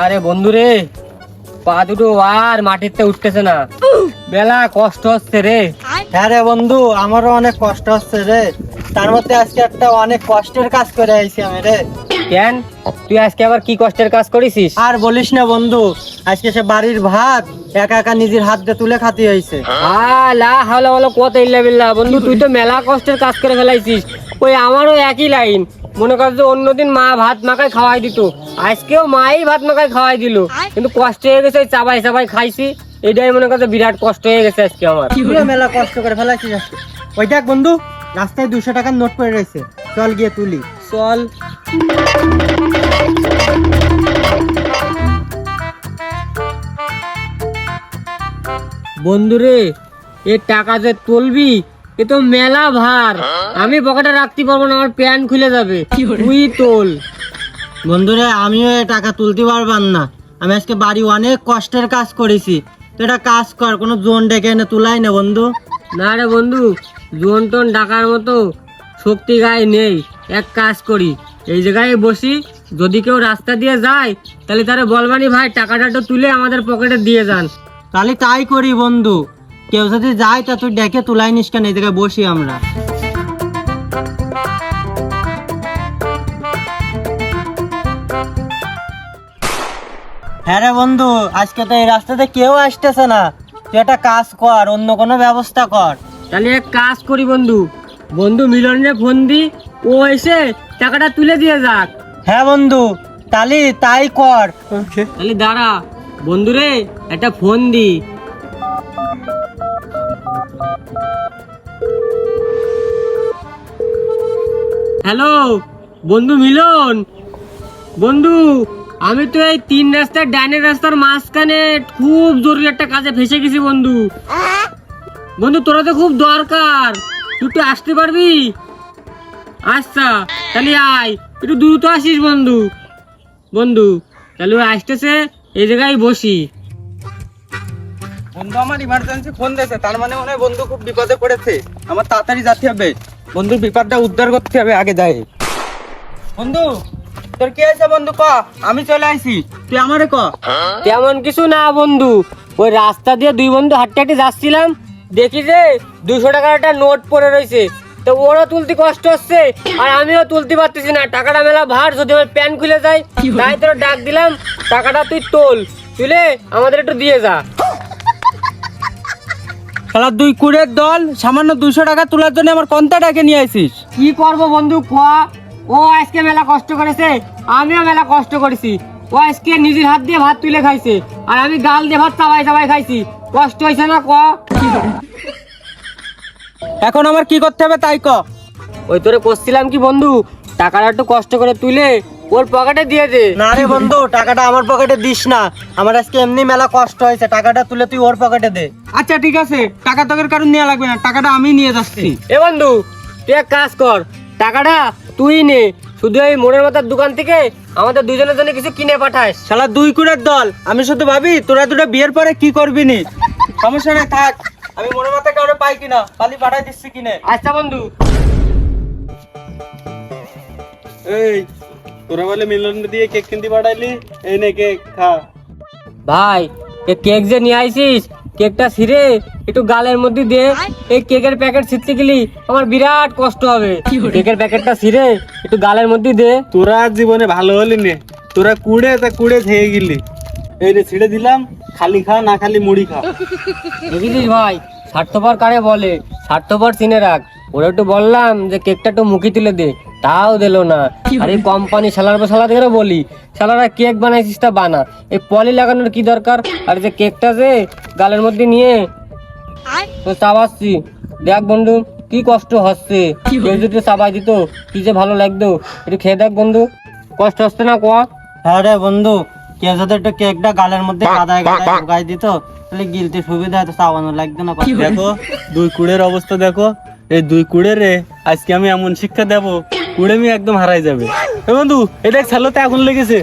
আরে বন্ধু রে পা দুটো আর মাটিতে উঠতেছে না। বেলা কষ্ট হচ্ছে রে। হ্যাঁ রে বন্ধু আমারও অনেক কষ্ট হচ্ছে রে। তার মধ্যে আজকে একটা অনেক কষ্টের কাজ করে আইছি আমি রে। কেন? তুই আজকে আবার কি কষ্টের কাজ করেছিস? আর বলিস না বন্ধু আজকে সে বাড়ির ভাত একা একা নিজের হাত দিয়ে তুলে খাতে হয়েছে আলা হাওলা বলো কত ইল্লা বিল্লা বন্ধু তুই তো মেলা কষ্টের কাজ করে ফেলাইছিস। ওই আমারও একই লাইন। মনে কর যে অন্যদিন মা ভাত মাখাই খাওয়াই দিত। আজকেও মাই ভাত মাখাই খাওয়াই দিল। কিন্তু কষ্ট হয়ে গেছে চাবাই চাবাই খাইছি। এটাই মনে কর বিরাট কষ্ট হয়ে গেছে আজকে আমার। মেলা কষ্ট করে ফেলাইছিস আজকে ওই দেখ বন্ধু রাস্তায় দুশো টাকার নোট পড়ে রয়েছে। চল গিয়ে তুলি। চল। বন্ধুরে এ টাকা যে তুলবি এ তো মেলা ভার। আমি পকেটে রাখতে পারব না আমার প্যান্ট খুলে যাবে। তুই তোল। বন্ধুরে আমিও এ টাকা তুলতে পারবার না। আমি আজকে বাড়ি অনেক কষ্টের কাজ করেছি। তো এটা কাজ কর কোনো জোন ডেকে এনে তুলাই না বন্ধু। না রে বন্ধু জোন টোন ডাকার মতো শক্তি গায়ে নেই। এক কাজ করি এই জায়গায় বসি। যদি কেউ রাস্তা দিয়ে যায় তাহলে তারা বলবানি ভাই টাকাটা একটু তুলে আমাদের পকেটে দিয়ে যান। তাহলে তাই করি বন্ধু। কেউ যদি যায় তা তুই ডেকে তুলাই নিস কেন? এই জায়গায় বসি আমরা। হ্যাঁ রে বন্ধু আজকে তো এই রাস্তাতে কেউ আসতেছে না। তুই একটা কাজ কর অন্য কোনো ব্যবস্থা কর। তাহলে এক কাজ করি বন্ধু। বন্ধু মিলনের ফোন দি ও এসে টাকাটা তুলে দিয়ে যাক। হ্যাঁ বন্ধু তাহলে তাই কর। তাহলে দাঁড়া। বন্ধুরে একটা ফোন দি। হ্যালো, বন্ধু মিলন। বন্ধু, আমি তো এই তিন রাস্তার ডাইনের রাস্তার মাঝখানে খুব জরুরি একটা কাজে ফেসে গেছি, বন্ধু। বন্ধু, তোরা তো খুব দরকার। তুই একটু আসতে পারবি? আচ্ছা তাহলে আয়। একটু দ্রুত আসিস, বন্ধু। বন্ধু, তাহলে ও আসতেছে, এই জায়গায় বসি। বন্ধু, আমার ইমার্জেন্সি ফোন দিয়েছে। তার মানে মনে হয় বন্ধু খুব বিপদে পড়েছে। আমার তাড়াতাড়ি যেতে হবে। বন্ধুর বিপদটা উদ্ধার করতে হবে আগে যাই বন্ধু তোর কি আছে বন্ধু? ক আমি চলে আসি তুই আমারে ক। তেমন কিছু না বন্ধু। ওই রাস্তা দিয়ে দুই বন্ধু হাঁটতে হাঁটতে যাচ্ছিলাম। দেখি যে দুশো টাকার একটা নোট পড়ে রয়েছে। তো ওরও তুলতে কষ্ট হচ্ছে আর আমিও তুলতে পারতেছি না। টাকাটা মেলা ভার যদি আমার প্যান্ট খুলে যায় তাই তোর ডাক দিলাম টাকাটা তুই তোল। তুলে আমাদের একটু দিয়ে যা। শালা দুই কুড়ের দল সামান্য দুশো টাকা তোলার জন্য আমার কন্তা টাকা নিয়ে আসিস কি করব বন্ধু কোয়া ও আজকে মেলা কষ্ট করেছে আমিও মেলা কষ্ট করেছি। ও আজকে নিজের হাত দিয়ে ভাত তুলে খাইছে আর আমি গাল দিয়ে ভাত চাবাই চাবাই খাইছি। কষ্ট হয়েছে না কোয়া এখন আমার কি করতে হবে তাই ক? ওই তোরে করছিলাম কি বন্ধু টাকাটা একটু কষ্ট করে তুলে ওর পকেটে দিয়ে দে। না রে বন্ধু টাকাটা আমার পকেটে দিস না। আমার আজকে এমনি মেলা কষ্ট হয়েছে টাকাটা তুলে তুই ওর পকেটে দে। আচ্ছা ঠিক আছে। টাকা তোকের কারণ নেওয়া লাগবে না টাকাটা আমি নিয়ে যাচ্ছি। এ বন্ধু তুই এক কাজ কর টাকাটা তুই নে। শুধু এই মোড়ের মাথার দোকান থেকে আমাদের দুজনের জন্য কিছু কিনে পাঠাস। শালা দুই কুড়ের দল আমি শুধু ভাবি তোরা দুটো বিয়ের পরে কি করবি নি? সমস্যা নেই থাক। আমি মনে মাথা কাউরে পাই কিনা খালি পাঠাই দিচ্ছি কিনে। আচ্ছা বন্ধু। এই তোরা বলে মিলন দিয়ে কেক কিনতে পাঠাইলি এই নে কেক খা। ভাই এ কেক যে নিয়ে আইছিস কেকটা ছিঁড়ে একটু গালের মধ্যে দে এই কেকের প্যাকেট ছিঁড়তে গেলি আমার বিরাট কষ্ট হবে। কেকের প্যাকেটটা ছিঁড়ে একটু গালের মধ্যে দে। তোরা জীবনে ভালো হলি নে। তোরা কুড়ে তা কুড়ে খেয়ে গেলি। এই রে ছিঁড়ে দিলাম খালি খা না খালি মুড়ি খা। বুঝলিস ভাই? স্বার্থপর কারে বলে? স্বার্থপর চিনে রাখ। ওরা একটু বললাম যে কেকটা একটু মুখে তুলে দে তাও দিল না। আর কোম্পানি সালার পর সালা থেকে বলি সালারা কেক বানাইছিস তা বানা। এই পলি লাগানোর কি দরকার? আর যে কেকটা যে গালের মধ্যে নিয়ে তো চাবাচ্ছি। দেখ বন্ধু কি কষ্ট হচ্ছে। কেউ যদি চাবাই দিত কি যে ভালো লাগতো। একটু খেয়ে দেখ বন্ধু কষ্ট হচ্ছে না কোয়া? হ্যাঁ রে বন্ধু কেউ যদি একটু কেকটা গালের মধ্যে কাদায় কাদায় ঢুকাই দিত তাহলে গিলতে সুবিধা হতো চাবানো লাগতো না দেখো দুই কুড়ের অবস্থা দেখো। এই দুই কুড়ে রে, আজকে আমি এমন শিক্ষা দেব, কুড়ে আমি একদম হারাই যাবে। বন্ধু এটা ছালোতে আগুন লেগেছে।